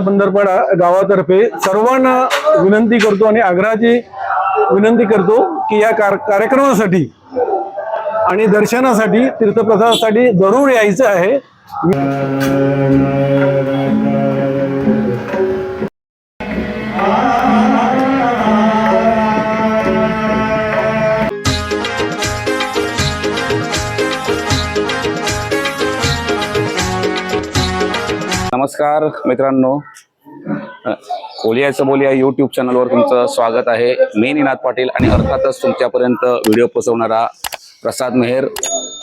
बंदरपाडा गावातर्फे सर्वांना विनंती करतो आणि आग्रहाची विनंती करतो की या कार कार्यक्रमासाठी आणि दर्शनासाठी तीर्थप्रसादासाठी जरूर यायचं आहे. नमस्कार मित्रांनो. अ, बोलिया. यूट्यूब चॅनलवर तुमचं स्वागत आहे. मी निनाद पाटील आणि अर्थातच तुमच्यापर्यंत व्हिडिओ पोचवणारा प्रसाद मेहर.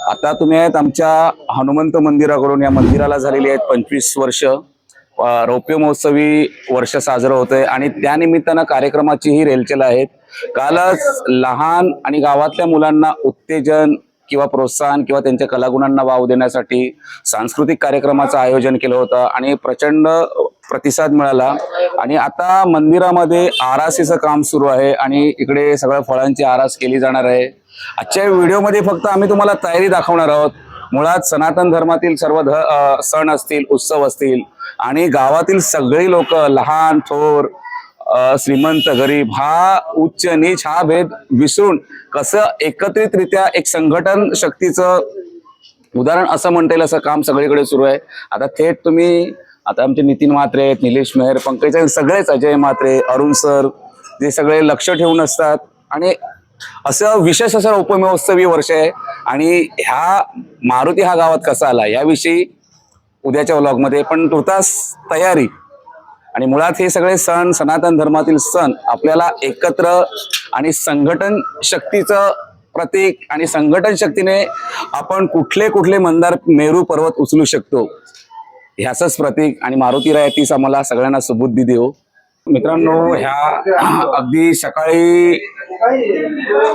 आता तुम्ही आहेत आमच्या हनुमंत मंदिराकडून. या मंदिराला झालेली आहेत पंचवीस वर्ष. रौप्य महोत्सवी वर्ष साजरं होतंय आणि त्यानिमित्तानं कार्यक्रमाचीही रेलचेल आहेत. कालच लहान आणि गावातल्या मुलांना उत्तेजन किंवा प्रोत्साहन किंवा त्यांच्या कलागुणांना वाव देण्यासाठी सांस्कृतिक कार्यक्रमाचं आयोजन केलं होतं आणि प्रचंड प्रतिसाद मिळाला. आणि आता मंदिरामध्ये आरासीचं काम सुरू आहे आणि इकडे सगळ्या फळांची आरास केली जाणार आहे. आजच्या व्हिडिओमध्ये फक्त आम्ही तुम्हाला तयारी दाखवणार आहोत. मुळात सनातन धर्मातील सर्व ध सण असतील उत्सव असतील आणि गावातील सगळी लोक लहान थोर श्रीमंत गरीब हा उच्च नीच हा भेद विसरून कसं एकत्रितरित्या एक संघटन शक्तीचं उदाहरण असं म्हणता येईल असं काम सगळीकडे सुरू आहे. आता थेट तुम्ही आता आमचे नितीन म्हात्रे आहेत निलेश मेहर पंकज सगळेच अजय म्हात्रे अरुण सर जे सगळे लक्ष ठेवून असतात. आणि असं विशेष असं उपमहोत्सवी वर्ष आहे. आणि ह्या मारुती हा गावात कसा आला याविषयी उद्याच्या व्लॉगमध्ये पण तुर्तास तयारी आणि मुळात हे सगळे सण सनातन धर्मातील सण आपल्याला एकत्र आणि संघटन शक्तीचं प्रतीक आणि संघटन शक्तीने आपण कुठले कुठले मंदार मेरू पर्वत उचलू शकतो ह्याचंच प्रतीक. आणि मारुती राय तीच आम्हाला सगळ्यांना सुबुद्धी देऊ मित्रांनो ह्या अगदी सकाळी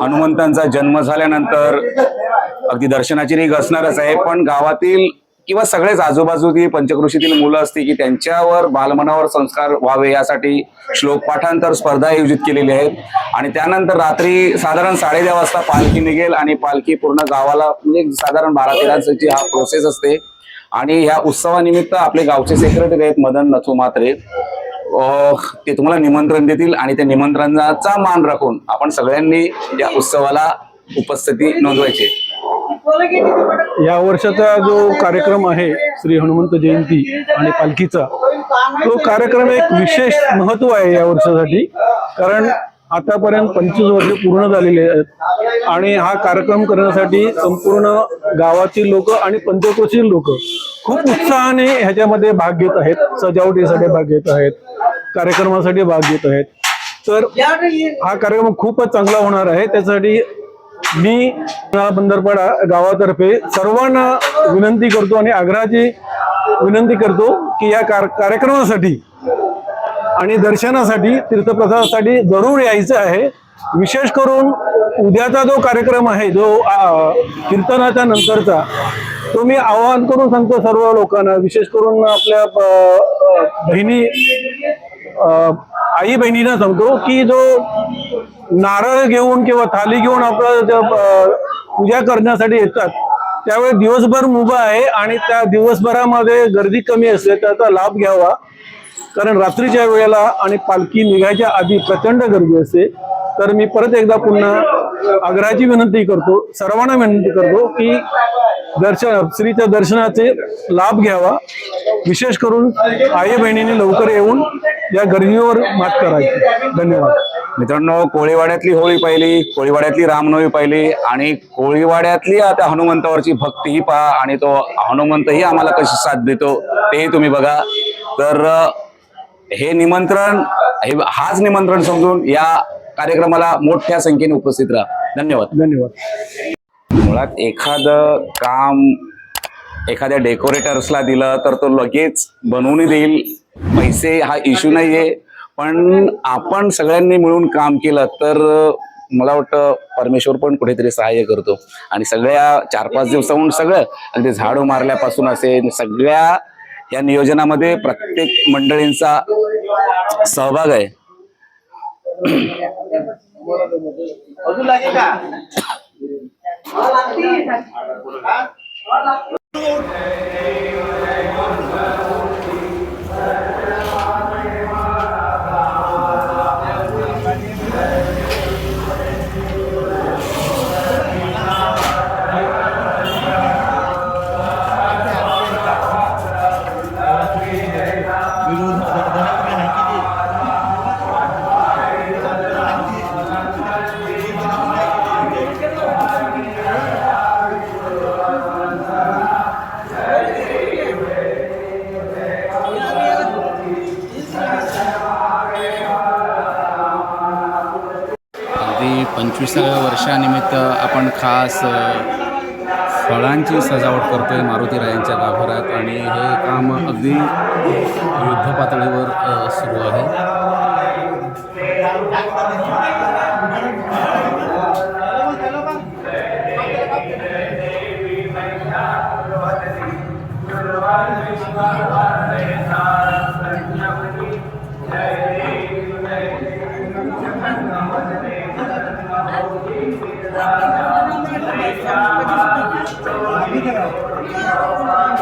हनुमंतांचा जन्म झाल्यानंतर अगदी दर्शनाची रीग असणारच आहे पण गावातील किंवा सगळेच आजूबाजूतील पंचकृषीतील मुलं असतील की त्यांच्यावर बालमनावर संस्कार व्हावे यासाठी श्लोक पाठांतर स्पर्धा आयोजित केलेली आहेत. आणि त्यानंतर रात्री साधारण साडे दहा वाजता पालखी निघेल आणि पालखी पूर्ण गावाला म्हणजे साधारण बारा तेराची हा प्रोसेस असते. आणि ह्या उत्सवानिमित्त आपले गावचे सेक्रेटरी आहेत मदन नथू मात्रे ते तुम्हाला निमंत्रण देतील आणि त्या निमंत्रणाचा मान राखून आपण सगळ्यांनी या उत्सवाला उपस्थिती नोंदवायची या वर्षाचा जो कार्यक्रम आहे श्री हनुमंत जयंती आणि पालखीचा तो कार्यक्रम एक विशेष महत्त्व आहे या वर्षासाठी. कारण आतापर्यंत पंचवीस वर्ष पूर्ण झालेले आहेत आणि हा कार्यक्रम करण्यासाठी संपूर्ण गावातील लोक आणि पंचकोशील लोक खूप उत्साहाने ह्याच्यामध्ये भाग घेत आहेत सजावटीसाठी भाग घेत आहेत कार्यक्रमासाठी भाग घेत आहेत. तर हा कार्यक्रम खूपच चांगला होणार आहे. त्यासाठी मी बंदरपाडा गावातर्फे सर्वांना विनंती करतो आणि आग्रहाची विनंती करतो की या कार कार्यक्रमासाठी आणि दर्शनासाठी तीर्थप्रसादासाठी जरूर यायचं आहे. विशेष करून उद्याचा जो कार्यक्रम आहे जो कीर्तनाच्या नंतरचा तो मी आवाहन करून सांगतो सर्व लोकांना. विशेष करून आपल्या बहिणी आई बहिणींना सांगतो की जो नारळ घेऊन किंवा थाली घेऊन आपलं पूजा करण्यासाठी येतात. त्यावेळी दिवसभर मुभा आहे आणि त्या दिवसभरामध्ये गर्दी कमी असते त्याचा लाभ घ्यावा. कारण रात्रीच्या वेळेला आणि पालखी निघायच्या आधी प्रचंड गर्दी असते. तर मी परत एकदा पुन्हा आग्रहाची विनंती करतो सर्वांना विनंती करतो की दर्शन श्रीच्या दर्शनाचे लाभ घ्यावा. विशेष करून आई बहिणीने लवकर येऊन या गर्दीवर मात करायची. धन्यवाद. मित्रांनो कोळीवाड्यातली होळी पाहिली कोळीवाड्यातली रामनवमी पाहिली आणि कोळीवाड्यातली आता हनुमंतावरची भक्तीही पहा आणि तो हनुमंतही आम्हाला कशी साथ देतो तेही तुम्ही बघा. तर हे निमंत्रण हे हाच निमंत्रण समजून या कार्यक्रमाला मोठ्या संख्येने उपस्थित राहा. धन्यवाद. धन्यवाद. मुळात एखादं काम एखाद्या डेकोरेटर्सला दिलं तर तो लगेच बनवून देईल. पैसे हा इश्यू नाहीये. पण आपण सगळ्यांनी मिळून काम केलं तर मला वाटतं परमेश्वर पण कुठेतरी सहाय्य करतो. आणि सगळ्या चार पाच दिवसाहून सगळं आणि ते झाडू मारल्यापासून असेल सगळ्या या नियोजनामध्ये प्रत्येक मंडळींचा सहभाग आहे. पंचवीसाव्या वर्षानिमित्त आपण खास फळांची सजावट करतोय मारुती रायांच्या गाभाऱ्यात आणि हे काम अगदी युद्ध पातळीवर सुरू आहे. 해요.